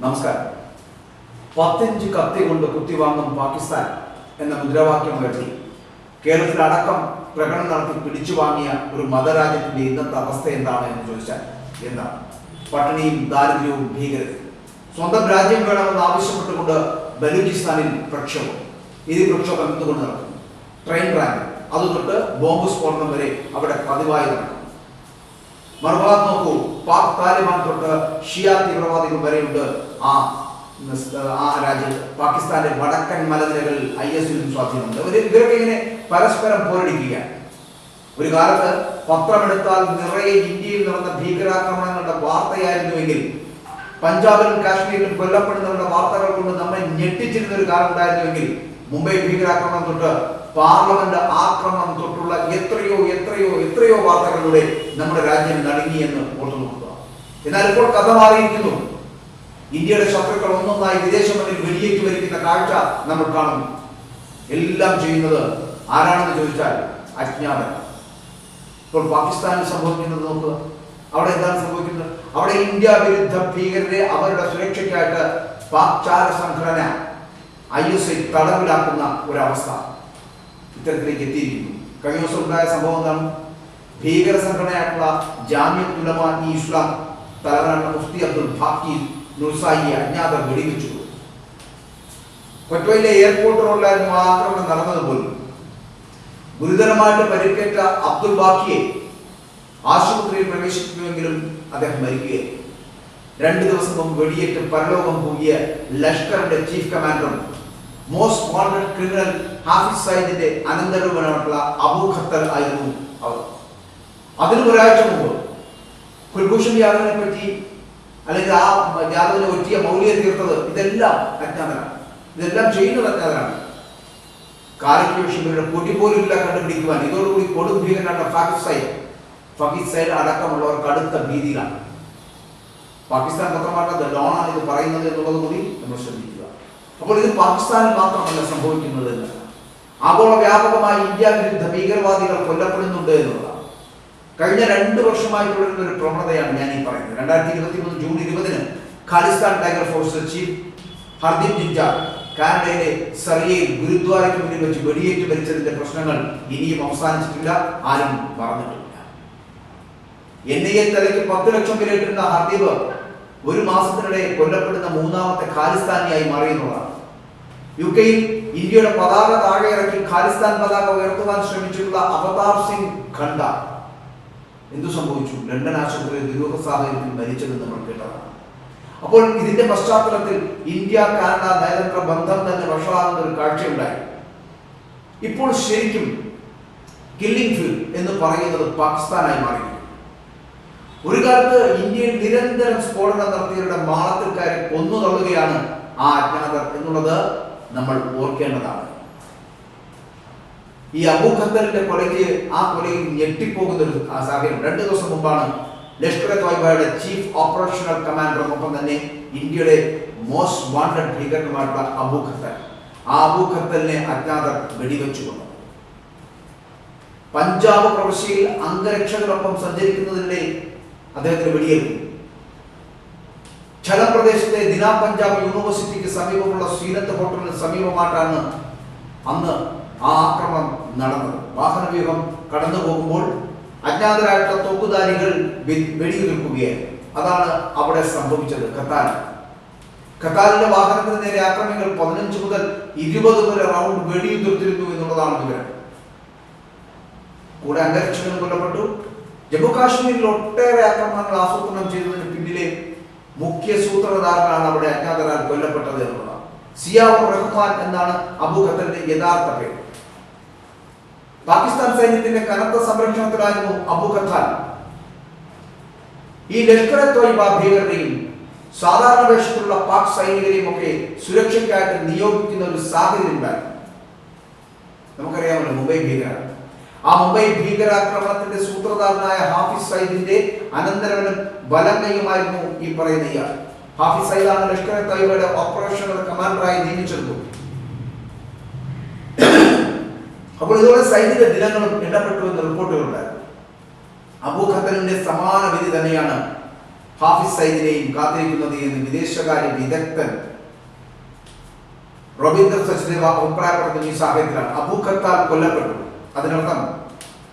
നമസ്കാരം. പത്തിഞ്ച് കത്തി കൊണ്ട് കുത്തിവാങ്ങും പാകിസ്ഥാൻ എന്ന മുദ്രാവാക്യം ഉയർത്തി കേരളത്തിലടക്കം പ്രകടനം നടത്തി പിടിച്ചു വാങ്ങിയ ഒരു മതരാജ്യത്തിന്റെ ഇന്നത്തെ അവസ്ഥ എന്താണ് എന്ന് ചോദിച്ചാൽ എന്താണ്? പട്ടിണിയും ദാരിദ്ര്യവും ഭീകരതയും. സ്വന്തം രാജ്യം വേണമെന്ന് ആവശ്യപ്പെട്ടുകൊണ്ട് ബലൂചിസ്ഥാനിൽ പ്രക്ഷോഭം. ഈ പ്രക്ഷോഭം എന്തുകൊണ്ട് നടക്കുന്നു? ട്രെയിൻ റാങ്ക് അത് തൊട്ട് ബോംബ് സ്ഫോടനം വരെ അവിടെ പതിവായി നടക്കും മറുഭാഗം നോക്കൂ പാക് താലിബാൻ തൊട്ട് ഷിയ തീവ്രവാദികൾ വരെയുണ്ട് ആ ആ രാജ്യത്ത് പാകിസ്ഥാന്റെ വടക്കൻ മലനിരകളിൽ ഐ എസിലും സ്വാധീനമുണ്ട്. ഒരു ഇവരൊക്കെ ഇങ്ങനെ പരസ്പരം പോരടിക്കുക. ഒരു കാലത്ത് പത്രമെടുത്താൽ നിറയെ ഇന്ത്യയിൽ നടന്ന ഭീകരാക്രമണങ്ങളുടെ വാർത്തയായിരുന്നുവെങ്കിൽ പഞ്ചാബിലും കാശ്മീരിലും കൊല്ലപ്പെടുന്നവരുടെ വാർത്തകൾ കൊണ്ട് നമ്മെ ഞെട്ടിച്ചിരുന്ന ഒരു കാലം ഉണ്ടായിരുന്നുവെങ്കിൽ മുംബൈ ഭീകരാക്രമണം തൊട്ട് പാർലമെന്റ് ആക്രമണം തൊട്ടുള്ള എത്രയോ എത്രയോ എത്രയോ വാർത്തകളിലൂടെ നമ്മുടെ രാജ്യം നടുങ്ങി എന്ന് ഓർത്തു നോക്കുക എന്നാൽ ഇപ്പോൾ കഥ മാറിയിരിക്കുന്നു. ഇന്ത്യയുടെ ശത്രുക്കൾ ഒന്നൊന്നായി വിദേശ മണ്ണിൽ വെടിയേറ്റ് വരിക്കുന്ന കാഴ്ച നമ്മൾ കാണുന്നു. എല്ലാം ചെയ്യുന്നത് ആരാണെന്ന് ചോദിച്ചാൽ അജ്ഞാതൻ. ഇപ്പോൾ പാകിസ്ഥാനിൽ സംഭവിക്കുന്നത് നോക്കുക. അവിടെ എന്താണ് സംഭവിക്കുന്നത്? അവിടെ ഇന്ത്യ വിരുദ്ധ ഭീകരരെ അവരുടെ സുരക്ഷയ്ക്കായിട്ട് പാക്ചാര സംഘടന ഐ എസ് ഐ തടവിലാക്കുന്ന ഒരവസ്ഥ ഇത്തരത്തിലേക്ക് എത്തിയിരിക്കുന്നു. കഴിഞ്ഞ ദിവസം ഉണ്ടായ സംഭവം എന്താണ്? ഭീകര സംഘടനയായിട്ടുള്ള ജാമ്യ ഉലമ ഇ ഇസ്ലാം തലവനാണ് മുഫ്തി അബ്ദുൽ ഫാക്കി നുർസായിയെ അജ്ഞാതർ വെടിവെച്ചു കൊറ്റോയിലെ എയർപോർട്ട് റോഡിലായിരുന്നു ആ ആക്രമണം നടന്നത് പോലും. ഗുരുതരമായിട്ട് പരിക്കേറ്റ അബ്ദുൽ ബാക്കിയെ ആശുപത്രിയിൽ പ്രവേശിക്കുമെങ്കിലും അദ്ദേഹം മരിക്കുകയായി. രണ്ട് ദിവസം മുമ്പ് വെടിയേറ്റ് പരലോകം പോകിയ ലഷ്കറിന്റെ chief commander most wanted criminal Hafiz സൈദിന്റെ അനന്തരവനായിട്ടുള്ള അബൂ ഖത്തർ ആയിരുന്നു അവർ. അതിന് ഒരാഴ്ച മുമ്പ് കുൽഭൂഷൺ യാദവിനെ പറ്റി അല്ലെങ്കിൽ ആ യാദവിനെ ഒറ്റിയ മൗലിയെ തീർത്തത് ഇതെല്ലാം അജ്ഞാതനാണ് ഇതെല്ലാം ചെയ്യുന്നത് അജ്ഞാതനാണ് ഇവരുടെ പൊടി പോലും ഇല്ല കണ്ടുപിടിക്കുവാൻ. ഇതോടുകൂടി കൊടും ഭീകരനാണ് ഫാക്കിസ് പാകിസ്ഥാൻ അടക്കമുള്ളവർ കടുത്ത ഭീതിയിലാണ്. പാകിസ്ഥാൻ പത്രമായിട്ട് ഡോണാണ് ഇത് പറയുന്നത് എന്നുള്ളത് കൂടി നമ്മൾ ശ്രദ്ധിക്കുക. അപ്പോൾ ഇത് പാകിസ്ഥാനിൽ മാത്രമല്ല സംഭവിക്കുന്നത് എന്നല്ല ആഗോള വ്യാപകമായി ഇന്ത്യ വിരുദ്ധ ഭീകരവാദികൾ കൊല്ലപ്പെടുന്നുണ്ട് എന്നുള്ളതാണ് കഴിഞ്ഞ രണ്ട് വർഷമായി തുടരുന്ന ഒരു പ്രവണതയാണ് ഞാൻ ഈ പറയുന്നത്. രണ്ടായിരത്തി ഇരുപത്തി മൂന്ന് ജൂൺ ഇരുപതിന് Khalistan tiger force chief Hardeep ജിഞ്ചാർ കാനഡയിലെ സറിയയിൽ ഗുരുദ്വാരയ്ക്ക് മുന്നിൽ വെച്ച് വെടിയേറ്റ് മരിച്ചതിന്റെ പ്രശ്നങ്ങൾ ഇനിയും അവസാനിച്ചിട്ടില്ല ആരും പറഞ്ഞിട്ടില്ല എൻ ഐ എ തലയ്ക്ക് പത്ത് ലക്ഷം വിലയിട്ടിരുന്ന ഹർദീപ് ഒരു മാസത്തിനിടെ കൊല്ലപ്പെടുന്ന മൂന്നാമത്തെ ഖാലിസ്ഥാനിയായി മാറിയെന്നുള്ളതാണ്. യു കെയിൽ ഇന്ത്യയുടെ പതാക താഴെ ഇറക്കി ഖാലിസ്ഥാൻ പതാക ഉയർത്തുവാൻ ശ്രമിച്ചിട്ടുള്ള അവതാർ സിംഗ് ഖണ്ഡ. എന്തു സംഭവിച്ചു? ലണ്ടൻ ആശുപത്രിയിൽ ദുരൂഹ സാഹചര്യത്തിൽ മരിച്ചതെന്ന് നമ്മൾ കേട്ടതാണ്. അപ്പോൾ ഇതിന്റെ പശ്ചാത്തലത്തിൽ ഇന്ത്യ കാനഡ നയതന്ത്ര ബന്ധം തന്നെ വഷളാകുന്ന ഒരു കാഴ്ചയുണ്ടായി. ഇപ്പോൾ ശരിക്കും കില്ലിംഗ് ഫീൽഡ് എന്ന് പറയുന്നത് പാകിസ്ഥാനായി മാറി ഒരു കാലത്ത് ഇന്ത്യയിൽ നിരന്തരം സ്ഫോടനം നടത്തിയവരുടെ മാളത്തിൽക്കാരെ കൊന്നു തള്ളുകയാണ് ആ അജ്ഞാതർ എന്നുള്ളത് നമ്മൾ ഓർക്കേണ്ടതാണ്. ഈ അബൂ ഖത്തറിന്റെ കൊലയ്ക്ക് ആ കൊലയിൽ ഞെട്ടിപ്പോകുന്ന ഒരു സാഹചര്യം. രണ്ട് ദിവസം മുമ്പാണ് ലഷ്കർ തോയ്ബയുടെ ചീഫ് ഓപ്പറേഷണൽ കമാൻഡറോടൊപ്പം തന്നെ ഇന്ത്യയുടെ മോസ്റ്റ് വാണ്ടഡ് ഭീകരനുമായിട്ടുള്ള അബൂ ഖത്തർ. ആ അബൂ ഖത്തറിനെ അജ്ഞാതർ വെടിവെച്ചു പഞ്ചാബ് പ്രവിശ്യയിൽ അംഗരക്ഷകരൊപ്പം സഞ്ചരിക്കുന്നതിനിടെ അദ്ദേഹത്തിന് വെടിയേറ്റു. ഛലപ്രദേശത്തെ ദിനാ പഞ്ചാബ് യൂണിവേഴ്സിറ്റിക്ക് സമീപമുള്ള സീനത്ത് ഹോട്ടലിന് സമീപമായിട്ടാണ് അന്ന് ആ ആക്രമണം നടന്നത് വാഹനവ്യൂഹം കടന്നു പോകുമ്പോൾ അജ്ഞാതരായിട്ടുള്ള തോക്കുധാരികൾ വെടിയുതിർക്കുകയായിരുന്നു അതാണ് അവിടെ സംഭവിച്ചത് ഖത്താർ ഖത്താറിന്റെ വാഹനത്തിന് നേരെ ആക്രമികൾ പതിനഞ്ച് മുതൽ ഇരുപത് വരെ റൗണ്ട് വെടിയുതിർത്തിരുന്നു എന്നുള്ളതാണ് വിവരം. കൂടെ അംഗരക്ഷകനും കൊല്ലപ്പെട്ടു. ജമ്മു കാശ്മീരിൽ ഒട്ടേറെ ആക്രമണങ്ങൾ ആസൂത്രണം ചെയ്തതിന് പിന്നിലെ മുഖ്യ സൂത്രധാരനാണ് അവിടെ അജ്ഞാതരാൽ കൊല്ലപ്പെട്ടത് എന്നുള്ളതാണ്. സിയാവുർ റഹ്മാൻ എന്നാണ് അബു ഖത്തറിന്റെ യഥാർത്ഥ പേര്. പാകിസ്ഥാൻ സൈന്യത്തിന്റെ കനത്ത സംരക്ഷണത്തിലായിരുന്നു അബു ഖത്താൻ. ഈ ലഷ്കർ എ ഭീകരതയും സാധാരണ വേഷത്തിലുള്ള പാക് സൈനികരെയും ഒക്കെ സുരക്ഷയ്ക്കായിട്ട് നിയോഗിക്കുന്ന ഒരു സാഹചര്യം ഉണ്ടായി. നമുക്കറിയാമല്ലോ മുംബൈ ഭീകര ആ മുംബൈ ഭീകരാക്രമണത്തിന്റെ സൂത്രധാരനായ ഹാഫിസ് സൈദിന്റെ അനന്തരവനും ബലങ്കയുമായിരുന്നു ഈ പറയുന്ന ഇയാൾ. ഹാഫിസ് സൈദാണ് ലഷ്കർ എ ഓപ്പറേഷണൽ കമാൻഡറായി നിയമിച്ചത്. അപ്പോൾ ഇതോടെ സൈനിക ദിനങ്ങളും എണ്ണപ്പെട്ടു എന്ന് റിപ്പോർട്ടുകളുണ്ട് അബൂ സമാന വിധി തന്നെയാണ് ഹാഫിസ് സൈദിനെയും കാത്തിരിക്കുന്നത് എന്ന് വിദേശകാര്യ വിദഗ്ധൻ റവീന്ദ്ര സച്ദേവ അഭിപ്രായപ്പെടുന്ന ഈ സാഹചര്യത്തിലാണ്. അബൂ ഖത്താൽ കൊല്ലപ്പെട്ടു. അതിനർത്ഥം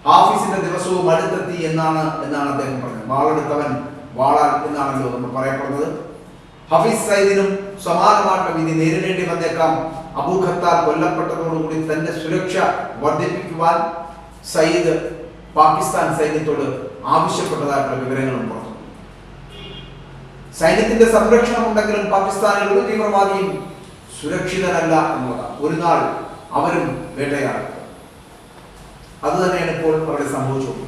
ഹാഫിസിന്റെ ദിവസവും അടുത്തെത്തി എന്നാണ് എന്നാണ് അദ്ദേഹം പറഞ്ഞത്. വാളെടുത്തവൻ വാളാൽ എന്നാണല്ലോ നമ്മൾ പറയപ്പെടുന്നത്. ഹഫീസ് സൈദിനും സമാനമായിട്ടുള്ള വിധി നേരിടേണ്ടി വന്നേക്കാം. അബൂ ഖത്താൽ കൊല്ലപ്പെട്ടതോടുകൂടി തന്റെ സുരക്ഷ വർദ്ധിപ്പിക്കുവാൻ സയ്യിദ് പാകിസ്ഥാൻ സൈന്യത്തോട് ആവശ്യപ്പെട്ടതായിട്ടുള്ള വിവരങ്ങളും പുറത്തു. സൈന്യത്തിന്റെ സംരക്ഷണം ഉണ്ടെങ്കിലും പാകിസ്ഥാനിൽ ഒരു തീവ്രവാദിയും സുരക്ഷിതനല്ല എന്നുള്ളതാണ്. ഒരു നാൾ അവരും വേട്ടയാടും. അത് തന്നെയാണ് ഇപ്പോൾ അവിടെ സംഭവിച്ചത്.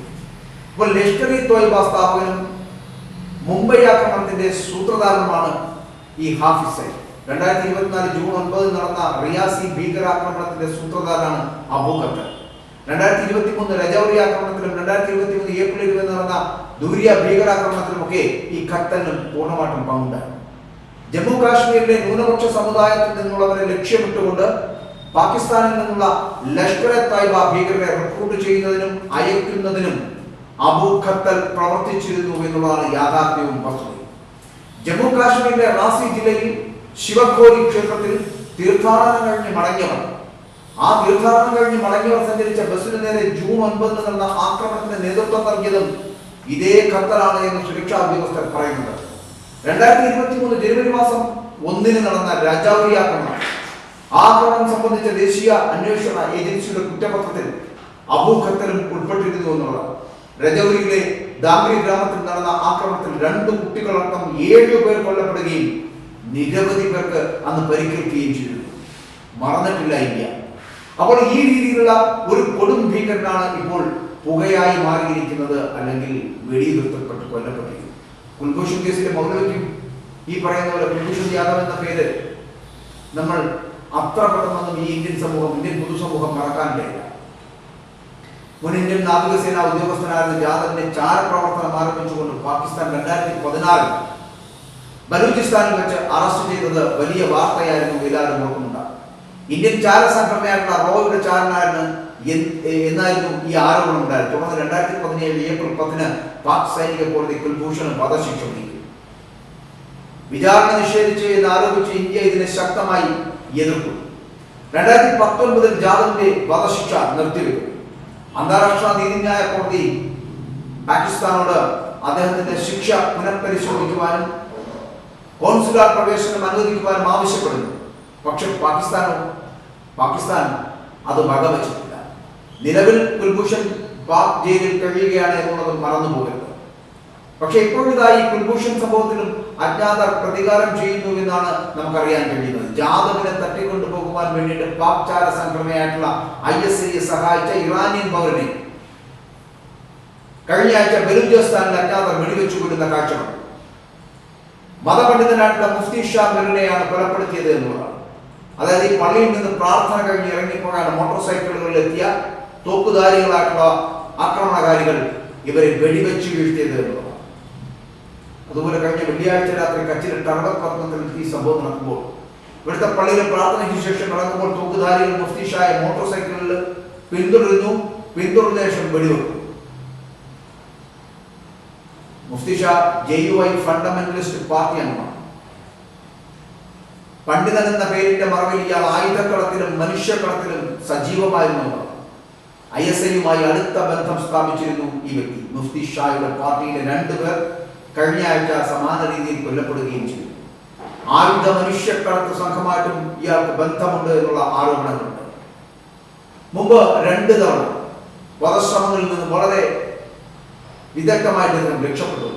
ഇപ്പോൾ ലഷ്കർ ഇ തോയ്ബ സ്ഥാപകനും മുംബൈ ആക്രമണത്തിന്റെ സൂത്രധാരനുമാണ് ഈ ഹാഫിസ് സൈദ് രണ്ടായിരത്തി ഇരുപത്തിനാല് ജൂൺ ഒൻപതിൽ നടന്ന റിയാസി ഭീകരാക്രമണത്തിന്റെ സൂത്രധാരാണ് അബൂ ഖത്തർ. രണ്ടായിരത്തി ഇരുപത്തി മൂന്ന് രജൌരി ആക്രമണത്തിലും രണ്ടായിരത്തി ഇരുപത്തി മൂന്ന് ഏപ്രിൽ ഇരുപത് നടന്ന ദൂരിയ ഭീകരാക്രമണത്തിലുമൊക്കെ ഈ ഖത്തറിനും പൂർണമായിട്ടും പങ്കുണ്ട് ജമ്മു കാശ്മീരിലെ ന്യൂനപക്ഷ സമുദായത്തിൽ നിന്നുള്ളവരെ ലക്ഷ്യമിട്ടുകൊണ്ട് പാകിസ്ഥാനിൽ നിന്നുള്ള ലഷ്കർ എ തായ്ബ ഭീകരരെ റിക്രൂട്ട് ചെയ്യുന്നതിനും അയക്കുന്നതിനും അബൂ ഖത്തൽ പ്രവർത്തിച്ചിരുന്നു എന്നുള്ളതാണ് യാഥാർത്ഥ്യവും വസ്തുതയും. ജമ്മു കാശ്മീരിലെ റാസി ജില്ലയിൽ ശിവഖോരി ക്ഷേത്രത്തിൽ തീർത്ഥാടനം കഴിഞ്ഞ് മടങ്ങിയവർ. ആ തീർത്ഥാടനം കഴിഞ്ഞ് മടങ്ങിയവർ സഞ്ചരിച്ച ബസ്സിന് നേരെ ജൂൺ ഒൻപതിന് നടന്ന ആക്രമണത്തിന് നേതൃത്വം നൽകിയതും ഇതേ ഖത്തറാണ് എന്ന് സുരക്ഷാ ഉദ്യോഗസ്ഥർ പറയുന്നത് രണ്ടായിരത്തി ഇരുപത്തി മൂന്ന് ജനുവരി മാസം ഒന്നിന് നടന്ന രാജാവി ആക്രമണം. ആക്രമണം സംബന്ധിച്ച ദേശീയ അന്വേഷണ ഏജൻസിയുടെ കുറ്റപത്രത്തിൽ അബൂ ഖത്തലും ഉൾപ്പെട്ടിരുന്നു എന്നുള്ളത്. രജൌരിയിലെ ദാംഗ്രി ഗ്രാമത്തിൽ നടന്ന ആക്രമണത്തിൽ രണ്ട് കുട്ടികളടക്കം ഏഴു പേർ കൊല്ലപ്പെടുകയും നിരവധി പേർക്ക് അന്ന് പരിക്കേൽക്കുകയും ചെയ്തു. മറന്നിട്ടില്ല ഇന്ത്യ. അപ്പോൾ ഈ രീതിയിലുള്ള ഒരു കൊടും ഭീകരനാണ് ഇപ്പോൾ പുകയായി മാറിയിരിക്കുന്നത് അല്ലെങ്കിൽ വെടിയുതിർത്തപ്പെട്ട് കൊല്ലപ്പെട്ടിരിക്കുന്നത് കുൽഭൂഷൺ കേസിലെ മൗലവിക്കും ഈ പറയുന്ന പോലെ കുൽഭൂഷൺ യാദവ് എന്ന പേര് നമ്മൾ അത്ര പെട്ടെന്നൊന്നും ഈ ഇന്ത്യൻ സമൂഹം ഇന്ത്യൻ പൊതുസമൂഹം മറക്കാൻ കഴിയില്ല മുൻ ഇന്ത്യൻ നാവികസേന ഉദ്യോഗസ്ഥനായിരുന്ന ജാദവിന്റെ ചാരപ്രവർത്തനം ആരംഭിച്ചുകൊണ്ട് പാകിസ്ഥാൻ രണ്ടായിരത്തി പതിനാറിൽ ബലൂചിസ്ഥാനിൽ വെച്ച് അറസ്റ്റ് ചെയ്തത് വലിയ വാർത്തയായിരുന്നു എല്ലാവരും ഓർക്കുന്നുണ്ട് ഇന്ത്യൻ ചാര സംഘടനയായിട്ടുള്ള റോയുടെ ചാരനായിരുന്നു എന്നായിരുന്നു ഈ ആരോപണം ഉണ്ടായത്. തുടർന്ന് രണ്ടായിരത്തി പതിനേഴ് ഏപ്രിൽ പത്തിന് പാക് സൈനിക കോടതി കുൽഭൂഷണ് വധശിക്ഷ നീക്കി. വിചാരണ നിഷേധിച്ച് എന്ന് ആരോപിച്ച് ഇന്ത്യ ഇതിനെ ശക്തമായി എതിർത്തു. രണ്ടായിരത്തി പത്തൊൻപതിൽ ജാദവിന്റെ വധശിക്ഷ നിർത്തിവെക്കും അന്താരാഷ്ട്ര നീതിന്യായ കോടതി പാകിസ്ഥാനോട് അദ്ദേഹത്തിന്റെ ശിക്ഷ പുനഃപരിശോധിക്കുവാനും കോൺസുലാർ പ്രവേശനം അനുവദിക്കുവാനും ആവശ്യപ്പെടുന്നു. പക്ഷെ പാകിസ്ഥാനോ പാകിസ്ഥാൻ അത് വകവച്ചിട്ടില്ല നിലവിൽ കുൽഭൂഷൺ പാക് ജയിലിൽ കഴിയുകയാണ് എന്നുള്ളത് മറന്നു പോകരുത് പക്ഷെ ഇപ്പോഴിതായി കുൽഭൂഷൺ സംഭവത്തിലും അജ്ഞാതർ പ്രതികാരം ചെയ്യുന്നു എന്നാണ് നമുക്കറിയാൻ കഴിയുന്നത്. ജാദവിനെ തട്ടിക്കൊണ്ടു പോകുവാൻ വേണ്ടിയിട്ട് പാക് ചാര സംഘടനയായിട്ടുള്ള ഐ എസ് ഐയെ സഹായിച്ച ഇറാനിയൻ പൗരനെ കഴിഞ്ഞ ആഴ്ച ബലൂചിസ്ഥാനിൽ അജ്ഞാതർ വെടിവെച്ചു കൊടുക്കുന്ന കാഴ്ച കണ്ടു. മതപണ്ഡിതനായിട്ടുള്ള മുഫ്തി ഷാ മിറിനെയാണ് കൊലപ്പെടുത്തിയത് എന്നുള്ളതാണ് അതായത് ഈ പള്ളിയിൽ നിന്ന് പ്രാർത്ഥന കഴിഞ്ഞ് ഇറങ്ങിപ്പോഴാണ് മോട്ടോർ സൈക്കിളുകളിൽ എത്തിയ തോക്കുധാരികളായിട്ടുള്ള ആക്രമണകാരികൾ ഇവരെ വെടിവെച്ച് വീഴ്ത്തിയത് എന്നുള്ളതാണ് അതുപോലെ കഴിഞ്ഞ വെള്ളിയാഴ്ച രാത്രി കച്ചിലെ ടർബത് ഈ സംഭവം നടക്കുമ്പോൾ ഇവിടുത്തെ പള്ളിയിലെ പ്രാർത്ഥനയ്ക്ക് ശേഷം നടക്കുമ്പോൾ തോക്കുധാരികൾ മുഫ്തി ഷായെ മോട്ടോർ സൈക്കിളിൽ പിന്തുടരുന്നു. പിന്തുടർന്ന ശേഷം വെടിവെക്കും. Mufti Shah J U I fundamentalist party അംഗമാണ് പണ്ഡിതൻ എന്ന പേരിന്റെ മറവിൽ ഇയാൾ ആയുധക്കളത്തിലും മനുഷ്യക്കളത്തിലും സജീവമായിരുന്നു ഐ എസ് ഐയുമായി അടുത്ത ബന്ധം സ്ഥാപിച്ചിരുന്നു ഈ വ്യക്തി. മുഫ്തി ഷായുടെ പാർട്ടിയിലെ രണ്ടുപേർ കഴിഞ്ഞ ആഴ്ച സമാന രീതിയിൽ കൊല്ലപ്പെടുകയും ചെയ്തു. ആയുധ മനുഷ്യക്കടത്ത് സംഘമായിട്ടും ഇയാൾക്ക് ബന്ധമുണ്ട് എന്നുള്ള ആരോപണങ്ങളുണ്ട്. മുമ്പ് രണ്ട് തവണ വധശ്രമങ്ങളിൽ നിന്ന് വളരെ വിദഗ്ധമായിട്ട് നിന്നും രക്ഷപ്പെട്ടു.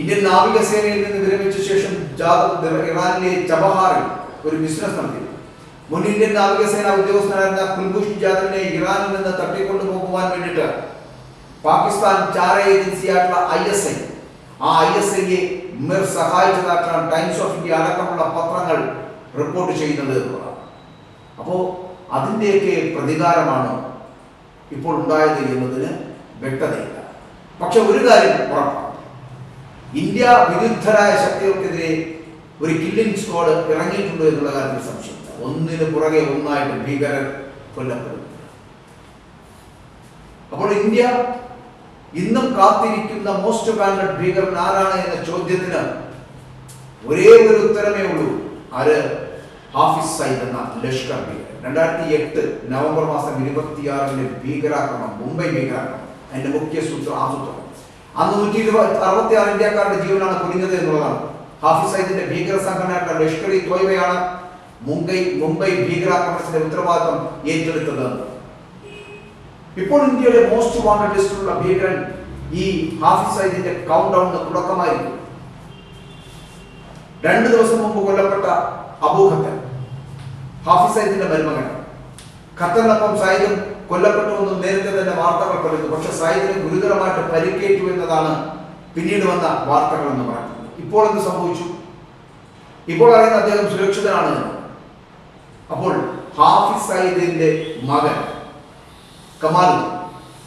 ഇന്ത്യൻ നാവികസേനയിൽ നിന്ന് വിരമിച്ച ശേഷം ഇറാനിലെ ചബഹാറിൽ ഒരു ബിസിനസ് നടത്തി. മുൻ ഇന്ത്യൻ നാവികസേന ഉദ്യോഗസ്ഥനായിരുന്ന കുൽഭൂഷൺ ജാദവിനെ ഇറാനിൽ നിന്ന് തട്ടിക്കൊണ്ടു പോകുവാൻ വേണ്ടിയിട്ട് പാകിസ്ഥാൻ ചാര ഏജൻസിയായിട്ടുള്ള ഐ എസ് ഐ ആ ഐ എസ് ഐയെ മിർ സഹായിച്ചതായിട്ടാണ് ടൈംസ് ഓഫ് ഇന്ത്യ അടക്കമുള്ള പത്രങ്ങൾ റിപ്പോർട്ട് ചെയ്യുന്നത് എന്നുള്ളതാണ്. അപ്പോൾ അതിന്റെയൊക്കെ പ്രതികാരമാണ് ഇപ്പോൾ ഉണ്ടായത് എന്നതിന് വ്യക്തതയില്ല. പക്ഷെ ഒരു കാര്യം ഉറപ്പാണ്. ഇന്ത്യ വിരുദ്ധരായ ശക്തികൾക്കെതിരെ ഒരു കില്ലിംഗ് സ്ക്വാഡ് ഇറങ്ങിയിട്ടുണ്ട് എന്നുള്ള കാര്യത്തിൽ സംശയം ഒന്നിന് പുറകെ ഒന്നായിട്ട് ഭീകരർ കൊല്ലപ്പെടുന്നു അപ്പോൾ ഇന്ത്യ ഇന്നും കാത്തിരിക്കുന്ന മോസ്റ്റ് ബാൻഡ് ഭീകരൻ ആരാണ് എന്ന ചോദ്യത്തിന് ഒരേ ഒരു ഉത്തരമേ ഉള്ളൂ. ആര് ഹാഫിസ് സൈദ് എന്ന ലഷ്കർ ഭീകരൻ. രണ്ടായിരത്തി എട്ട് നവംബർ മാസം ഇരുപത്തിയാറിലെ ഭീകരാക്രമണം മുംബൈ ഭീകരാക്രമണം. അതിന്റെ മുഖ്യ സൂത്ര ആസൂത്രണം അന്ന് നൂറ്റി ഇരുപത് അറുപത്തി ആറ് ഇന്ത്യക്കാരുടെ ജീവനാണ് കുനിഞ്ഞത് എന്നുള്ളതാണ്. ഹാഫിസ് സൈദിന്റെ ഭീകര സംഘടനയായിട്ടുള്ള ലഷ്കർ ഇ തോയ്ബയാണ് മുംബൈ മുംബൈ ഭീകരാക്രമണത്തിന്റെ ഉത്തരവാദിത്വം ഏറ്റെടുത്തത്. ഇപ്പോൾ ഇന്ത്യയുടെ മോസ്റ്റ് വാണ്ടഡ് ലിസ്റ്റിലുള്ള ഭീകരൻ ഈ ഹാഫിസ് സൈദിന്റെ കൗണ്ട് ഡൗണിന് തുടക്കമായിരിക്കും രണ്ടു ദിവസം മുമ്പ് കൊല്ലപ്പെട്ട അബൂ ഖത്തൻ ഹാഫിസ് സൈദിന്റെ മരുമകൻ ഖത്തറിനൊപ്പം സയ്യിദും കൊല്ലപ്പെട്ടുവെന്നും നേരത്തെ തന്നെ വാർത്തകൾ പറയുന്നു പക്ഷെ സൈദിന് ഗുരുതരമായിട്ട് പരിക്കേറ്റു എന്നതാണ് പിന്നീട് വന്ന വാർത്തകൾ എന്ന് പറയുന്നത്. ഇപ്പോൾ എന്ത് സംഭവിച്ചു? ഇപ്പോൾ അറിയുന്ന അദ്ദേഹം സുരക്ഷിതനാണ്. അപ്പോൾ ഹാഫിസ് സയ്യിദിന്റെ മകൻ കമാൽ.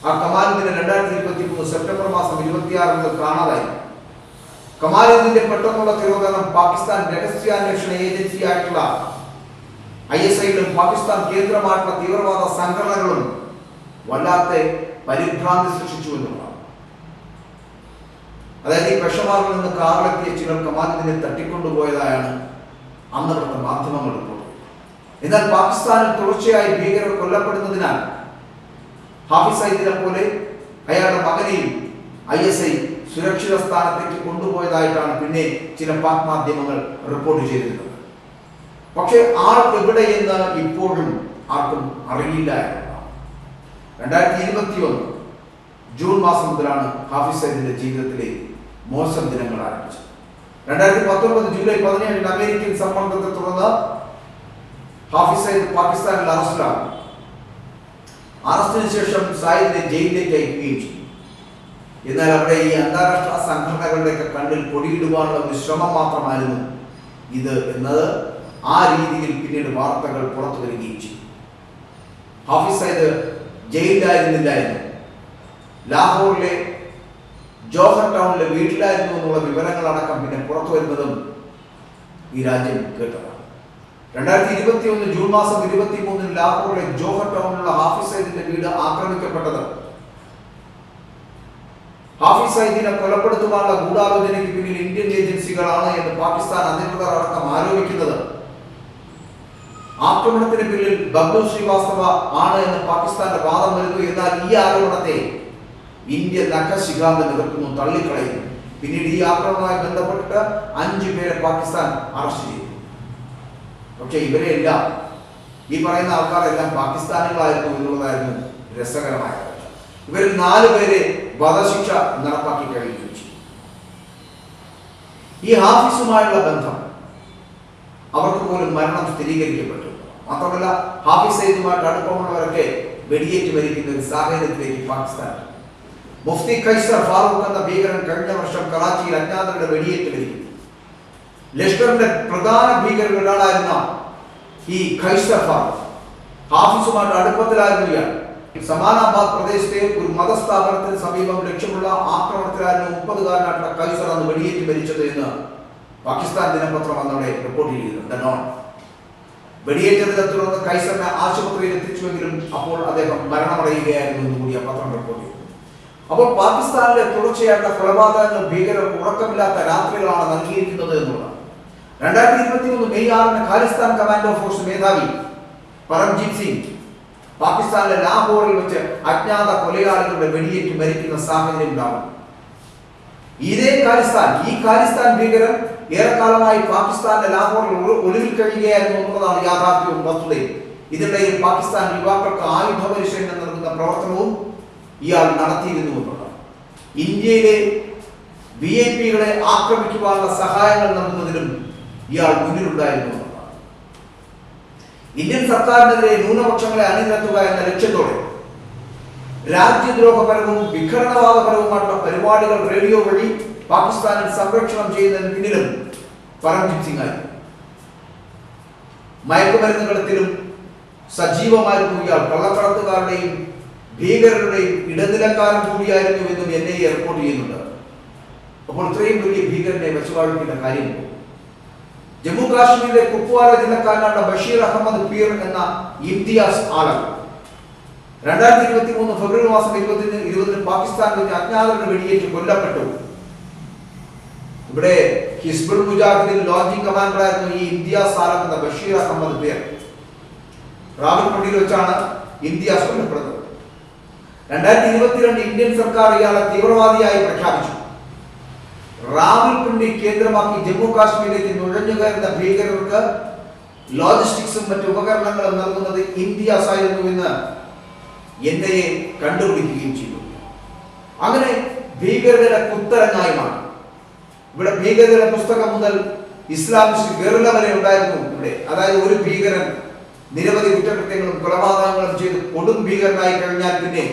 ആ കമാലുദ്ദീനെ രണ്ടായിരത്തി ഇരുപത്തി മൂന്ന് സെപ്റ്റംബർ മാസം ഇരുപത്തിയാറ് മുതൽ കാണാതായി. കമാലിന്റെ പെട്ടെന്നുള്ള തിരോധനം പാകിസ്ഥാൻ രഹസ്യാന്വേഷണ ഏജൻസി ആയിട്ടുള്ള ഐ എസ് ഐയിലും പാകിസ്ഥാൻ കേന്ദ്രമായിട്ടുള്ള തീവ്രവാദ സംഘടനകളും വല്ലാത്ത പരിഭ്രാന്തി സൃഷ്ടിച്ചു എന്നുള്ളതാണ് അതായത് ഈ പെഷവാറിൽ നിന്ന് കാറിലെത്തിയ ചിലർ കമാൻഡിനെ തട്ടിക്കൊണ്ടുപോയതായാണ് അന്ന് ഇവിടുത്തെ മാധ്യമങ്ങൾ റിപ്പോർട്ട്. എന്നാൽ പാകിസ്ഥാനിൽ തുടർച്ചയായി ഭീകരർ കൊല്ലപ്പെടുന്നതിനാൽ ഹാഫിസ് സൈദിനെ പോലെ അയാളുടെ മകനെയും ഐ എസ് ഐ സുരക്ഷിത സ്ഥാനത്തേക്ക് കൊണ്ടുപോയതായിട്ടാണ് പിന്നെ ചില പാക് മാധ്യമങ്ങൾ റിപ്പോർട്ട് ചെയ്തിരുന്നത് പക്ഷേ എവിടെ എവിടെയെന്ന് ഇപ്പോഴും ആർക്കും അറിയില്ല രണ്ടായിരത്തി ഇരുപത്തി ഒന്ന് ജൂൺ മാസം മുതലാണ് ഹാഫിസ് സൈദിന്റെ ജീവിതത്തിലെ മോശം ദിനങ്ങൾ ആരംഭിച്ചത്. രണ്ടായിരത്തി പത്തൊമ്പത് ജൂലൈ പതിനേഴിന് അമേരിക്കൻ സമ്മർദ്ദത്തെ തുടർന്ന് ഹാഫിസ് സൈദ് പാകിസ്ഥാനിൽ അറസ്റ്റിലാണ് അറസ്റ്റിന് ശേഷം സായിദിനെ ജയിലിലേക്ക് അയക്കുകയും ചെയ്തു. എന്നാൽ അവിടെ ഈ അന്താരാഷ്ട്ര സംഘടനകളുടെയൊക്കെ കണ്ണിൽ പൊടിയിടുവാനുള്ള ഒരു ശ്രമം മാത്രമായിരുന്നു ഇത് എന്നത്. ആ രീതിയിൽ പിന്നീട് വാർത്തകൾ പുറത്തു വരികയും ചെയ്തു. ഹാഫിസ് സയ്യിദ് ജയിലിലായിരുന്നില്ലായിരുന്നു. ലാഹോറിലെ ജോഹർ ടൗണിലെ വീട്ടിലായിരുന്നു എന്നുള്ള വിവരങ്ങളടക്കം പിന്നെ പുറത്തു വരുന്നതും ഈ രാജ്യം കേട്ടതാണ്. രണ്ടായിരത്തി ഇരുപത്തി ഒന്ന് ജൂൺ മാസം ഇരുപത്തി മൂന്നിന് ലാഹോറിലെ ജോഹർ ടൗണിലുള്ള ഹാഫിസ് സയ്യിദിന്റെ വീട് ആക്രമിക്കപ്പെട്ടത്. ഹാഫിസ് സയ്യിദിനെ കൊലപ്പെടുത്തുവാനുള്ള ഗൂഢാലോചനയ്ക്ക് പിന്നിൽ ഇന്ത്യൻ ഏജൻസികളാണ് എന്ന് പാകിസ്ഥാൻ അധികൃതർ അടക്കം ആരോപിക്കുന്നത്. ആക്രമണത്തിന് പിന്നിൽ ബബ്ലു ശ്രീവാസ്തവ ആണ് എന്ന് പാകിസ്ഥാന്റെ വാദം വരുന്നു എന്നാൽ ഈ ആരോപണത്തെ ഇന്ത്യ നഖശിഖാന്ത് നിവർത്തുന്നു തള്ളിക്കളയുന്നു. പിന്നീട് ഈ ആക്രമണവുമായി ബന്ധപ്പെട്ട് അഞ്ചു പേരെ പാകിസ്ഥാൻ അറസ്റ്റ് ചെയ്തു. പക്ഷെ ഇവരെല്ലാം ഈ പറയുന്ന ആൾക്കാരെല്ലാം പാകിസ്ഥാനികളായിരുന്നു എന്നുള്ളതായിരുന്നു രസകരമായ. ഇവരിൽ നാല് പേരെ വധശിക്ഷ നടപ്പാക്കി കഴിയുകയും ചെയ്തു ഈ ഹാഫിസുമായുള്ള ബന്ധം അവർക്ക് പോലും മരണം സ്ഥിരീകരിക്കപ്പെട്ടു. മാത്രമല്ല ഹാഫിസ് സൈദുമായിട്ട് അടുപ്പമുള്ളവരൊക്കെ വെടിയേറ്റ് മരിക്കുന്ന ഒരു സാഹചര്യത്തിലേക്ക് പാകിസ്ഥാൻ. മുഫ്തി ഖൈസർ ഫാറൂഖ് എന്ന ഭീകരൻ കഴിഞ്ഞ വർഷം കറാച്ചിയിൽ അജ്ഞാതരുടെ വെടിയേറ്റ് മരിക്കുന്നു. ലഷ്കറിന്റെ പ്രധാന ഭീകരരിൽ ഒരാളായിരുന്ന ഈ ഖൈസർ ഫാറൂഖ്. ഹാഫിസുമായിട്ട് അടുപ്പത്തിലായിരുന്നു ഇയാൾ. സമാനാബാദ് പ്രദേശത്തെ ഒരു മതസ്ഥാപനത്തിന് സമീപം ലക്ഷ്യമുള്ള ആക്രമണത്തിലായിരുന്നു മുപ്പതുകാരനായിട്ടുള്ള കൈസർ അന്ന് വെടിയേറ്റ് മരിച്ചത് എന്ന് പാകിസ്ഥാൻ ദിനപത്രം അന്നവിടെ റിപ്പോർട്ട് ചെയ്തിരുന്നു. നോൺ വെടിയേറ്റതിനെ തുടർന്ന് കൈസറിനെ ആശുപത്രിയിൽ എത്തിച്ചുവെങ്കിലും അപ്പോൾ അദ്ദേഹം മരണമടയുകയായിരുന്നു എന്ന് കൂടി ആ പത്രം റിപ്പോർട്ട് ചെയ്തു. അപ്പോൾ പാകിസ്ഥാനിലെ തുടർച്ചയായിട്ടുള്ള കൊലപാതകങ്ങൾ ഭീകരർക്ക് ഉറക്കമില്ലാത്ത രാത്രികളാണ് നൽകിയിരിക്കുന്നത് എന്നുള്ളതാണ്. രണ്ടായിരത്തി ഇരുപത്തി മൂന്ന് മെയ് ആറിന് ഖാലിസ്ഥാൻ കമാൻഡോ ഫോഴ്സ് മേധാവി പരംജീത് സിംഗ് പാകിസ്ഥാനിലെ ലാഹോറിൽ വെച്ച് അജ്ഞാത കൊലയാളികളുടെ വെടിയേറ്റ് മരിക്കുന്ന സാഹചര്യം ഉണ്ടാകും. ഇതേ ഖാലിസ്ഥാൻ ഈ ഖാലിസ്ഥാൻ ഭീകരൻ ഏറെക്കാലമായി പാകിസ്ഥാന്റെ ലാഹോറിൽ ഒളി- ഒളിവിൽ കഴിയുകയായിരുന്നു എന്നുള്ളതാണ് യാഥാർത്ഥ്യവും വസ്തുതയും. ഇതിനിടയിൽ പാകിസ്ഥാൻ യുവാക്കൾക്ക് ആയുധ പരിശീലനം നൽകുന്ന പ്രവർത്തനവും ഇയാൾ നടത്തിയിരുന്നു എന്നുള്ളതാണ്. ഇന്ത്യയിലെ വി ഐ പികളെ ആക്രമിക്കുവാനുള്ള സഹായങ്ങൾ നൽകുന്നതിലും ഇയാൾ മുന്നിലുണ്ടായിരുന്നു ഇന്ത്യൻ സർക്കാരിനെതിരെ ന്യൂനപക്ഷങ്ങളെ അണിനിരത്തുക എന്ന ലക്ഷ്യത്തോടെ രാജ്യദ്രോഹപരവും വിഘടനവാദപരവുമായിട്ടുള്ള പരിപാടികൾ റേഡിയോ വഴി പാകിസ്ഥാനിൽ സംരക്ഷണം ചെയ്യുന്നതിന് പിന്നിലും പരംജിത് സിംഗ് ആയി. മയക്കുമരുന്ന് കടത്തിലും സജീവമായിരുന്നു ഇയാൾ. കള്ളക്കടത്തുകാരുടെയും ഭീകരരുടെയും ഇടനിലക്കാരൻ കൂടിയായിരുന്നു എന്നും എൻ ഐ എ റിപ്പോർട്ട് ചെയ്യുന്നുണ്ട്. അപ്പോൾ ഇത്രയും വലിയ ഭീകരനെ വെച്ചുവാഴിക്കുന്ന കാര്യം ജമ്മു കാശ്മീരിലെ കുപ്വാര ജില്ലക്കാരനാണ് ബഷീർ അഹമ്മദ് പീർ എന്ന ഇംതിയാസ് ആലം രണ്ടായിരത്തി ഇരുപത്തി മൂന്ന് ഫെബ്രുവരി മാസം ഇരുപത്തിന് ഇരുപതിന് പാകിസ്ഥാനിൽ അജ്ഞാതരുടെ വെടിയേറ്റ് കൊല്ലപ്പെട്ടു. ഇവിടെ ഹിസ്ബുൾ മുജാഹിദിൻ ലോഞ്ചിങ് കമാൻഡറായിരുന്നു ഈ ഇന്ത്യ സാലം എന്ന ബഷീർ അഹമ്മദ് പേർ റാവൽപിണ്ടിയിൽ വെച്ചാണ് ഇന്ത്യ കൊല്ലപ്പെടുന്നത് രണ്ടായിരത്തി ഇരുപത്തിരണ്ട് ഇന്ത്യൻ സർക്കാർ ഇയാളെ തീവ്രവാദിയായി പ്രഖ്യാപിച്ചു. റാവൽപിണ്ടി കേന്ദ്രമാക്കി ജമ്മു കാശ്മീരിലേക്ക് നുഴഞ്ഞു കയറുന്ന ഭീകരർക്ക് ലോജിസ്റ്റിക്സും മറ്റു ഉപകരണങ്ങളും നൽകുന്നത് ഇന്ത്യ ആയിരുന്നു എന്ന് എൻ ഐ എ കണ്ടുപിടിക്കുകയും ചെയ്തു. അങ്ങനെ ഭീകരരുടെ കുത്തരങ്ങായി മാറി. ഇവിടെ ഭീകരരുടെ പുസ്തകം മുതൽ ഇസ്ലാമിസ്റ്റ് ഗറില വരെ ഉണ്ടായിരുന്നു ഇവിടെ. അതായത് ഒരു ഭീകരൻ നിരവധി കുറ്റകൃത്യങ്ങളും കൊലപാതകങ്ങളും ചെയ്ത് കൊടും ഭീകരനായി കഴിഞ്ഞാൽ പിന്നെ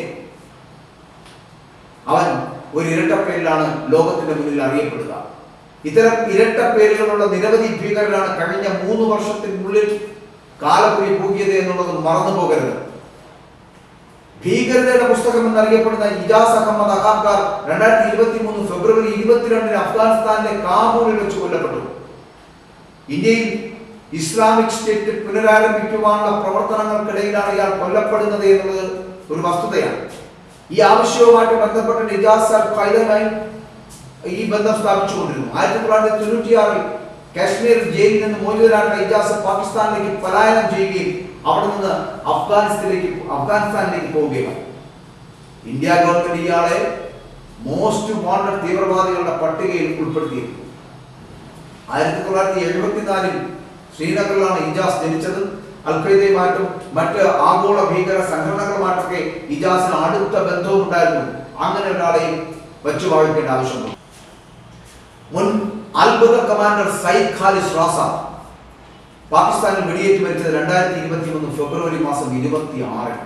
അവൻ ഒരു ഇരട്ടപ്പേരിലാണ് ലോകത്തിന്റെ മുന്നിൽ അറിയപ്പെടുക. ഇത്തരം ഇരട്ട പേരുകളുള്ള നിരവധി ഭീകരരാണ് കഴിഞ്ഞ മൂന്ന് വർഷത്തിനുള്ളിൽ കാലപ്പുരി പൂകിയത് എന്നുള്ളത് മറന്നു പോകരുത് ഭീകരതയുടെ പുസ്തകം എന്നറിയപ്പെടുന്ന ഇജാസ് അഹമ്മദ് അഹാബ്കാർ രണ്ടായിരത്തി ഇരുപത്തി മൂന്ന് ഫെബ്രുവരി ഇരുപത്തിരണ്ടിന് അഫ്ഗാനിസ്ഥാനിലെ കാബൂളിൽ വെച്ച് കൊല്ലപ്പെട്ടു. ഇന്ത്യയിൽ ഇസ്ലാമിക് സ്റ്റേറ്റ് പുനരാരംഭിക്കുവാനുള്ള പ്രവർത്തനങ്ങൾക്കിടയിലാണ് ഇയാൾ കൊല്ലപ്പെടുന്നത് എന്നുള്ളത് ഒരു വസ്തുതയാണ്. ഈ ആവശ്യവുമായിട്ട് ബന്ധപ്പെട്ട് ഇജാസ് അൽ ഈ ബന്ധം സ്ഥാപിച്ചുകൊണ്ടിരുന്നു. ആയിരത്തി തൊള്ളായിരത്തി തൊണ്ണൂറ്റിയാറിൽ കാശ്മീർ ജയിലിൽ നിന്ന് മോചിതനായിട്ടുള്ള ഇജാസ് പാകിസ്ഥാനിലേക്ക് പലായനം ചെയ്യുകയും അവിടെ നിന്ന് അഫ്ഗാനിസ്ഥാനിലേക്ക് അഫ്ഗാനിസ്ഥാനിലേക്ക് പോവുകയാണ്. ഇന്ത്യ ഗവൺമെന്റ് ഇയാളെ മോസ്റ്റ് വാണ്ടഡ് തീവ്രവാദികളുടെ പട്ടികയിൽ ഉൾപ്പെടുത്തിയിരുന്നു. ആയിരത്തി തൊള്ളായിരത്തി എഴുപത്തിനാലിൽ ശ്രീനഗറിലാണ് ഇജാസ് ജനിച്ചത്. അൽഖയ്ദയുമായിട്ടും മറ്റ് ആഗോള ഭീകര സംഘടനകളുമായിട്ടൊക്കെ ഇജാസിന് അടുത്ത ബന്ധവും ഉണ്ടായിരുന്നു. അങ്ങനെ ഒരാളെയും വെച്ചു വാഴിക്കേണ്ട ആവശ്യമുണ്ട്. മുൻ അത്ഭുത കമാൻഡർ സയ്യിദ് ഖാലിസ് റാസ പാകിസ്ഥാനിൽ വെടിയേറ്റ് മരിച്ചത് രണ്ടായിരത്തി ഇരുപത്തി മൂന്ന് ഫെബ്രുവരി മാസം ഇരുപത്തി ആറിന്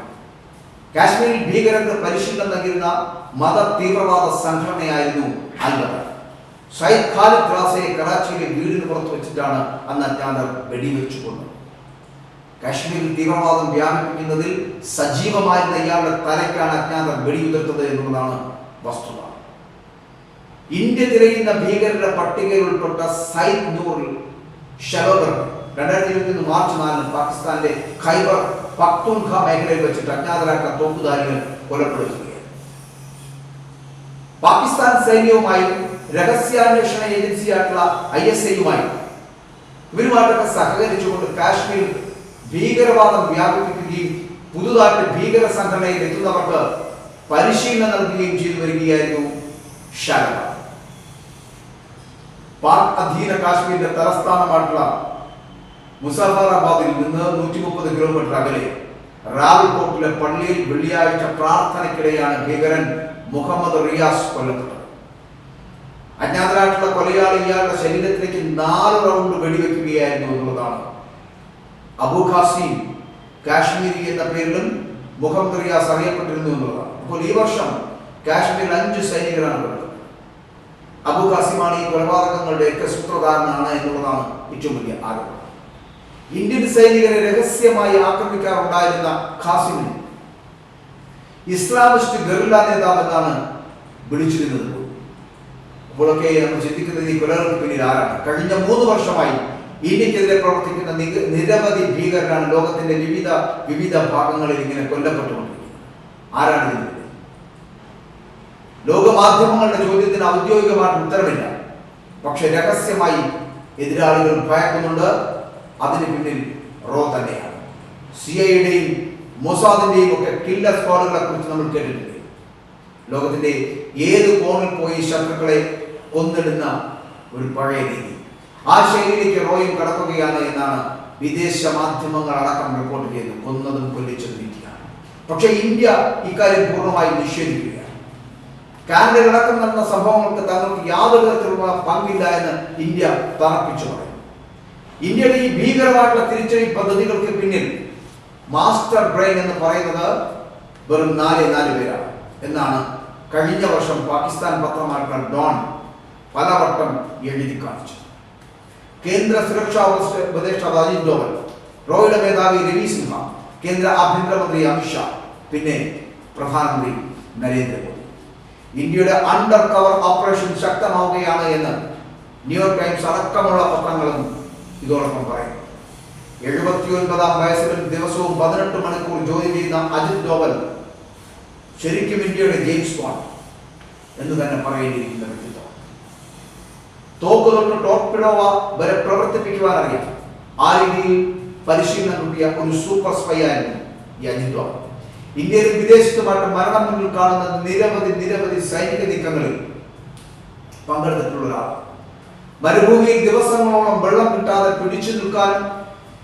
കാശ്മീരിൽ ഭീകരർക്ക് പരിശീലനം നൽകിയിരുന്ന മത തീവ്രവാദ സംഘടനയായിരുന്നു അൽബദ സയ്യിദ് ഖാലിദ് റാസയെ കറാച്ചിയിലെ വീടിന് പുറത്ത് വെച്ചിട്ടാണ് അന്ന് അജ്ഞാതർ വെടിവെച്ചു കൊണ്ടത് കാശ്മീരിൽ തീവ്രവാദം വ്യാപിപ്പിക്കുന്നതിൽ സജീവമായിരുന്ന ഇയാളുടെ തലയ്ക്കാണ് അജ്ഞാതർ വെടിയുതിർത്തത് എന്നുള്ളതാണ് വസ്തുത. ഇന്ത്യ തിരയുന്ന ഭീകരരുടെ പട്ടികയിൽ ഉൾപ്പെട്ട സയ്യിദ് നൂർ ഷബബർ രണ്ടായിരത്തി ഇരുപത്തി ഒന്ന് മാർച്ച് നാലിന് പാകിസ്ഥാനിലെ ഖൈബർ പക്തുൻഖ മേഖലയിൽ വെച്ചിട്ട് അജ്ഞാതരാക്ക തോക്കുധാരികൾ കൊലപ്പെടുത്തുകയാണ്. പാകിസ്ഥാൻ സൈന്യവുമായും രഹസ്യാന്വേഷണ ഏജൻസിയായിട്ടുള്ള ഐ എസ് ഐയുമായും ഇവരുമായിട്ടൊക്കെ സഹകരിച്ചുകൊണ്ട് കാശ്മീർ ഭീകരവാദം വ്യാപിപ്പിക്കുകയും പുതുതായിട്ട് ഭീകര സംഘടനയിൽ എത്തുന്നവർക്ക് പരിശീലനം നൽകുകയും ചെയ്തു വരികയായിരുന്നു ഷാരദ പാക് അധീന കാശ്മീരിന്റെ തലസ്ഥാനമായിട്ടുള്ള മുസഫറാബാദിൽ നിന്ന് നൂറ്റി മുപ്പത് കിലോമീറ്റർ അകലെ റാവൽകോട്ടിലെ പള്ളിയിൽ വെള്ളിയാഴ്ച പ്രാർത്ഥനയ്ക്കിടെയാണ് ഭീകരൻ മുഹമ്മദ് റിയാസ് കൊല്ലപ്പെട്ടത്. അജ്ഞാതരായിട്ടുള്ള കൊലയാളി ഇയാളുടെ ശരീരത്തിലേക്ക് നാല് റൗണ്ട് വെടിവെക്കുകയായിരുന്നു എന്നുള്ളതാണ്. അബു ഖാസിം കാശ്മീരി എന്ന പേരിലും മുഹമ്മദ് റിയാസ് അറിയപ്പെട്ടിരുന്നു എന്നുള്ളതാണ്. അപ്പോൾ ഈ വർഷം കാശ്മീരിൽ അഞ്ച് സൈനികരാണ് ഉള്ളത് അബു ഖാസിമാണ് ഈ കൊലപാതകങ്ങളുടെ ഒക്കെ സൂത്രധാരനാണ് എന്നുള്ളതാണ് ഏറ്റവും വലിയ ആരോപണം. ഇന്ത്യൻ സൈനികരെ രഹസ്യമായി ആക്രമിക്കാറുണ്ടായിരുന്ന ഖാസിമിനെ. ഇസ്ലാമിസ്റ്റ് ഗറില്ല നേതാവെന്നാണ് വിളിച്ചിരുന്നത്. അപ്പോഴൊക്കെ നമ്മൾ ചിന്തിക്കുന്നത് ഈ കൊലകൾക്ക് പിന്നിൽ ആരാണ്? കഴിഞ്ഞ മൂന്ന് വർഷമായി ഇന്ത്യക്കെതിരെ പ്രവർത്തിക്കുന്ന നിരവധി ഭീകരരാണ് ലോകത്തിന്റെ വിവിധ വിവിധ ഭാഗങ്ങളിൽ ഇങ്ങനെ കൊല്ലപ്പെട്ടുകൊണ്ടിരിക്കുന്നത്. ആരാണ് ഇതിന്? ലോകമാധ്യമങ്ങളുടെ ചോദ്യത്തിന് ഔദ്യോഗികമായിട്ട് ഉത്തരമില്ല. പക്ഷെ രഹസ്യമായി എതിരാളികൾ ഭയക്കുന്നുണ്ട്. അതിന് പിന്നിൽ റോ തന്നെയാണ്. സി ഐയുടെയും മൊസാദിന്റെയും ഒക്കെ കില്ലർ സ്ക്വാഡുകളെ കുറിച്ച് നമ്മൾ കേട്ടിട്ടുണ്ട്. ലോകത്തിന്റെ ഏത് കോണിൽ പോയി ശത്രുക്കളെ കൊന്നിടുന്ന ഒരു പഴയ രീതി. ആ ശൈലിയിലേക്ക് റോയും കടക്കുകയാണ് എന്നാണ് വിദേശ മാധ്യമങ്ങൾ അടക്കം റിപ്പോർട്ട് ചെയ്തു കൊന്നതും കൊല്ലിച്ചതും ഇന്ത്യയാണ് പക്ഷേ ഇന്ത്യ ഇക്കാര്യം പൂർണമായി നിഷേധിക്കുകയാണ്. കാനഡയിൽ അടക്കം നടന്ന സംഭവങ്ങൾക്ക് തങ്ങൾക്ക് യാതൊരു തരത്തിലുള്ള പങ്കില്ല എന്ന് ഇന്ത്യ തറപ്പിച്ചു പറയും ഇന്ത്യയുടെ ഈ ഭീകരമായിട്ടുള്ള തിരിച്ചടി പദ്ധതികൾക്ക് പിന്നിൽ മാസ്റ്റർ ബ്രെയിൻ എന്ന് പറയുന്നത് വെറും നാല് നാല് പേരാണ്. എന്നാണ് കഴിഞ്ഞ വർഷം പാകിസ്ഥാൻ പത്രമായിട്ടുള്ള ഡോൺ പലവട്ടം എഴുതി കാണിച്ചു കേന്ദ്ര സുരക്ഷാ ഉപദേ- ഉപദേഷ്ടാവ് അജിത് ഡോവൽ റോയുടെ മേധാവി രവി സിൻഹ കേന്ദ്ര ആഭ്യന്തരമന്ത്രി അമിത്ഷാ പിന്നെ പ്രധാനമന്ത്രി നരേന്ദ്രമോദി. ഇന്ത്യയുടെ അണ്ടർ കവർ ഓപ്പറേഷൻ ശക്തമാവുകയാണ് എന്ന് ന്യൂയോർക്ക് ടൈംസ് അടക്കമുള്ള പത്രങ്ങളും ഇതോടൊപ്പം പറയും. എഴുപത്തിയൊൻപതാം വയസ്സിലും ദിവസവും പതിനെട്ട് മണിക്കൂർ ജോലി ചെയ്യുന്ന അജിത് ഡോവൽ ശരിക്കും ഇന്ത്യയുടെ ജെയിംസ് ബോണ്ട് എന്ന് തന്നെ പറയേണ്ടിയിരിക്കുന്ന വ്യക്തിത്വം. തോക്ക് തൊട്ട് ടോർപിഡോവ വരെ പ്രവർത്തിപ്പിക്കുവാൻ അറിയാം. ആ രീതിയിൽ പരിശീലനം കിട്ടിയ ഒരു സൂപ്പർ സ്പൈ ആയിരുന്നു ഈ അജിത് ഡോവൽ. ഇന്ത്യയിൽ വിദേശത്തുമായിട്ട് മരണം മുന്നിൽ കാണുന്ന നിരവധി നിരവധി സൈനിക നീക്കങ്ങളിൽ പങ്കെടുത്തിട്ടുള്ള ഒരാളാണ്. മരുഭൂമിയിൽ ദിവസങ്ങളോളം വെള്ളം കിട്ടാതെ പിടിച്ചു നിൽക്കാനും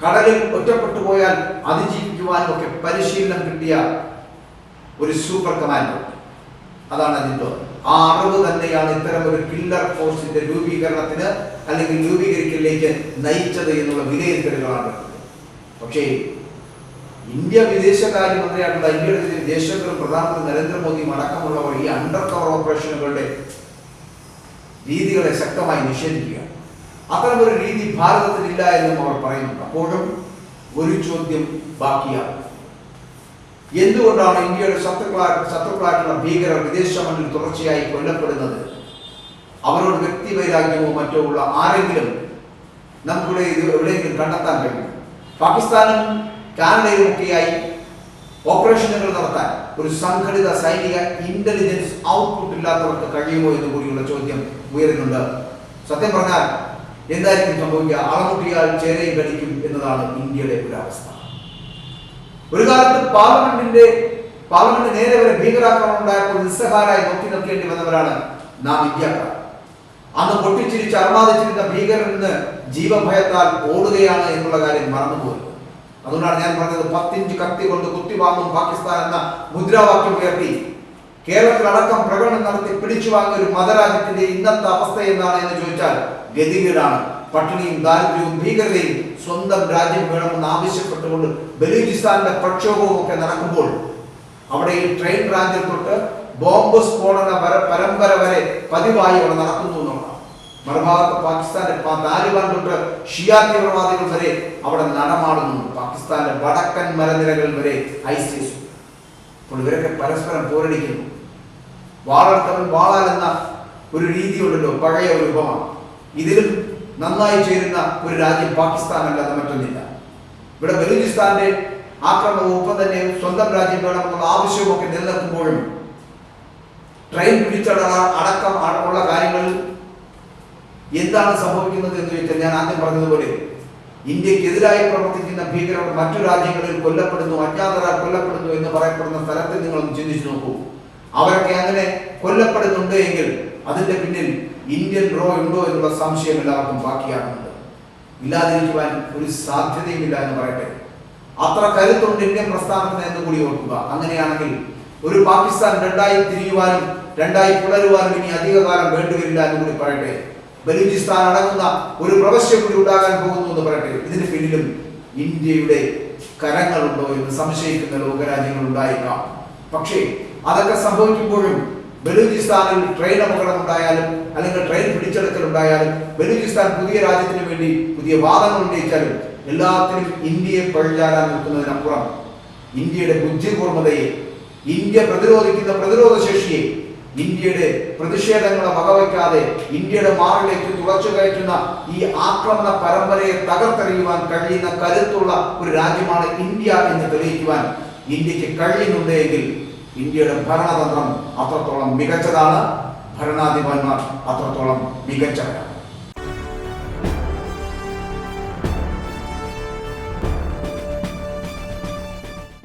കടലിൽ ഒറ്റപ്പെട്ടു പോയാൽ അതിജീവിക്കുവാനും ഒക്കെ പരിശീലനം കിട്ടിയ ഒരു സൂപ്പർ കമാൻഡർ അതാണ് അതിന്റെ ആ അറിവ് തന്നെയാണ് ഇത്തരം ഒരു കില്ലർ ഫോഴ്സിന്റെ രൂപീകരണത്തിന് അല്ലെങ്കിൽ രൂപീകരിക്കലിലേക്ക് നയിച്ചത് എന്നുള്ള വിലയിരുത്തലുകളാണ്. പക്ഷേ ഇന്ത്യ വിദേശകാര്യമന്ത്രിയായിട്ടുള്ള ഇന്ത്യയുടെ വിദേശങ്ങളും പ്രധാനമന്ത്രി നരേന്ദ്രമോദിയും അടക്കമുള്ളവർ ഈ അണ്ടർ കവർ ഓപ്പറേഷനുകളുടെ രീതികളെ ശക്തമായി നിഷേധിക്കുക. അത്തരമൊരു രീതി ഭാരതത്തിലില്ല എന്നും അവർ പറയുന്നുണ്ട്. അപ്പോഴും ഒരു ചോദ്യം ബാക്കിയാണ് എന്തുകൊണ്ടാണ് ഇന്ത്യയുടെ ശത്രുക്കളാ ശത്രുക്കളായിട്ടുള്ള ഭീകരർ വിദേശ മണ്ണിൽ തുടർച്ചയായി കൊല്ലപ്പെടുന്നത്? അവരോട് വ്യക്തി വൈരാഗ്യമോ മറ്റോ ഉള്ള ആരെങ്കിലും നമുക്കിവിടെ എവിടെയെങ്കിലും കണ്ടെത്താൻ കഴിയും പാകിസ്ഥാനും കാനഡയും ഒക്കെയായി ഓപ്പറേഷനുകൾ നടത്താൻ ഒരു സംഘടിത സൈനിക ഇന്റലിജൻസ് ഔട്ട്പുട്ട് ഇല്ലാത്തവർക്ക് കഴിയുമോ എന്ന് കൂടിയുള്ള ചോദ്യം ഉയരുന്നുണ്ട്. സത്യം പറഞ്ഞാൽ എന്തായിരിക്കും സംഭവിക്കുക? അളമുട്ടിയാൽ ചേരയും കടിക്കും എന്നതാണ് ഇന്ത്യയുടെ അവസ്ഥ ഒരു കാലത്ത് പാർലമെന്റിന്റെ പാർലമെന്റ് നേരെ വരെ ഭീകരാക്രമണം ഉണ്ടായപ്പോൾ നിസ്സഹാരായി നോക്കി നിൽക്കേണ്ടി വന്നവരാണ് നാം ഇന്ത്യക്കാർ. അന്ന് പൊട്ടിച്ചിരിച്ച് അർമാദിച്ചിരുന്ന ഭീകരൻ നിന്ന് ജീവഭയത്താൽ ഓടുകയാണ് എന്നുള്ള കാര്യം മറന്നുപോയി. അതുകൊണ്ടാണ് ഞാൻ പറഞ്ഞത് പത്തിഞ്ച് കത്തി കൊണ്ട് കുത്തിവാങ്ങും പാകിസ്ഥാൻ എന്ന മുദ്രാവാക്യം ഉയർത്തി. കേരളത്തിലടക്കം പ്രകടനം നടത്തി പിടിച്ചു വാങ്ങിയ ഒരു മതരാജ്യത്തിന്റെ ഇന്നത്തെ അവസ്ഥ എന്താണ് എന്ന് ചോദിച്ചാൽ ഗതികേടാണ്. പട്ടിണിയും ദാരിദ്ര്യവും ഭീകരതയും സ്വന്തം രാജ്യം വേണമെന്ന് ആവശ്യപ്പെട്ടുകൊണ്ട് ബലൂചിസ്ഥാനിലെ പ്രക്ഷോഭവും ഒക്കെ നടക്കുമ്പോൾ അവിടെ ഈ ട്രെയിൻ റാഞ്ചിൽ തൊട്ട് ബോംബ് സ്ഫോടന പരമ്പര വരെ പതിവായി അവിടെ നടക്കുന്നു മറുഭാഗത്ത് പാകിസ്ഥാന്റെ താലിബാൻ തൊട്ട് ഷിയ തീവ്രവാദികൾ വരെ അവിടെ നടമാടുന്നു. പാകിസ്ഥാന്റെ വടക്കൻ മലനിരകൾ വരെ ഐസിസ്. അപ്പോൾ ഇവരൊക്കെ പരസ്പരം പോരടിക്കുന്നു. വാളെടുത്തവൻ വാളാൽ എന്ന ഒരു രീതിയുണ്ടല്ലോ പഴയ ഒരു ഉപമ. ഇതിലും നന്നായി ചേരുന്ന ഒരു രാജ്യം പാകിസ്ഥാൻ അല്ലാതെ മറ്റൊന്നില്ല. ഇവിടെ ബലൂചിസ്ഥാന്റെ ആക്രമണവും ഒപ്പം തന്നെ സ്വന്തം രാജ്യം വേണമെന്നുള്ള ആവശ്യവും ഒക്കെ നിലനിൽക്കുമ്പോഴും ട്രെയിൻ പിടിച്ചട അടക്കം ആ- ഉള്ള കാര്യങ്ങളിൽ എന്താണ് സംഭവിക്കുന്നത് എന്ന് ചോദിച്ചാൽ ഞാൻ ആദ്യം പറഞ്ഞതുപോലെ ഇന്ത്യക്കെതിരായി പ്രവർത്തിക്കുന്ന ഭീകരർ മറ്റു രാജ്യങ്ങളിൽ കൊല്ലപ്പെടുന്നു അജ്ഞാതരാൽ കൊല്ലപ്പെടുന്നു എന്ന് പറയപ്പെടുന്ന സ്ഥലത്തിൽ നിങ്ങളൊന്ന് ചിന്തിച്ചു നോക്കൂ. അവരൊക്കെ അങ്ങനെ കൊല്ലപ്പെടുന്നുണ്ട് എങ്കിൽ അതിന്റെ പിന്നിൽ ഇന്ത്യൻ റോ ഉണ്ടോ എന്നുള്ള സംശയം എല്ലാവർക്കും ബാക്കിയാകുന്നുണ്ട്. ഇല്ലാതിരിക്കുവാൻ ഒരു സാധ്യതയുമില്ല എന്ന് പറയട്ടെ. അത്ര കരുത്തുണ്ട് ഇന്ത്യൻ പ്രസ്ഥാനത്തിന് എന്ന് കൂടി ഓർക്കുക. അങ്ങനെയാണെങ്കിൽ ഒരു പാകിസ്ഥാൻ രണ്ടായി തിരിയുവാനും രണ്ടായി പുലരുവാനും ഇനി അധികകാലം വേണ്ടിവരില്ല എന്ന് കൂടി പറയട്ടെ. ബലൂചിസ്ഥാൻ അടങ്ങുന്ന ഒരു പ്രവശ്യം കൂടി ഉണ്ടാകാൻ പോകുന്നു എന്ന് പറയട്ടെ. ഇതിന് പിന്നിലും ഇന്ത്യയുടെ കരങ്ങളുണ്ടോ എന്ന് സംശയിക്കുന്ന ലോകരാജ്യങ്ങൾ ഉണ്ടായേക്കാം പക്ഷേ അതൊക്കെ സംഭവിക്കുമ്പോഴും ബലൂചിസ്ഥാനിൽ ട്രെയിൻ അപകടം ഉണ്ടായാലും അല്ലെങ്കിൽ ട്രെയിൻ പിടിച്ചെടുക്കൽ ഉണ്ടായാലും ബലൂചിസ്ഥാൻ പുതിയ രാജ്യത്തിന് വേണ്ടി പുതിയ വാദങ്ങൾ ഉന്നയിച്ചാലും എല്ലാത്തിനും ഇന്ത്യയെ പഴിചാരാൻ നിൽക്കുന്നതിനപ്പുറം ഇന്ത്യയുടെ ബുദ്ധിപൂർമ്മതയെ ഇന്ത്യ പ്രതിരോധിക്കുന്ന പ്രതിരോധ ശേഷിയെ ഇന്ത്യയുടെ പ്രതിഷേധങ്ങളെ വകവയ്ക്കാതെ ഇന്ത്യയുടെ മാറിലേക്ക് തുളച്ചു കയറ്റുന്ന ഈ ആക്രമണ പരമ്പരയെ തകർത്തെറിയുവാൻ കഴിയുന്ന കരുത്തുള്ള ഒരു രാജ്യമാണ് ഇന്ത്യ എന്ന് തെളിയിക്കുവാൻ ഇന്ത്യയ്ക്ക് കഴിയുന്നുണ്ട് എങ്കിൽ ഇന്ത്യയുടെ ഭരണതന്ത്രം അത്രത്തോളം മികച്ചതാണ്. ഭരണാധിപന്മാർ അത്രത്തോളം മികച്ചവരാണ്.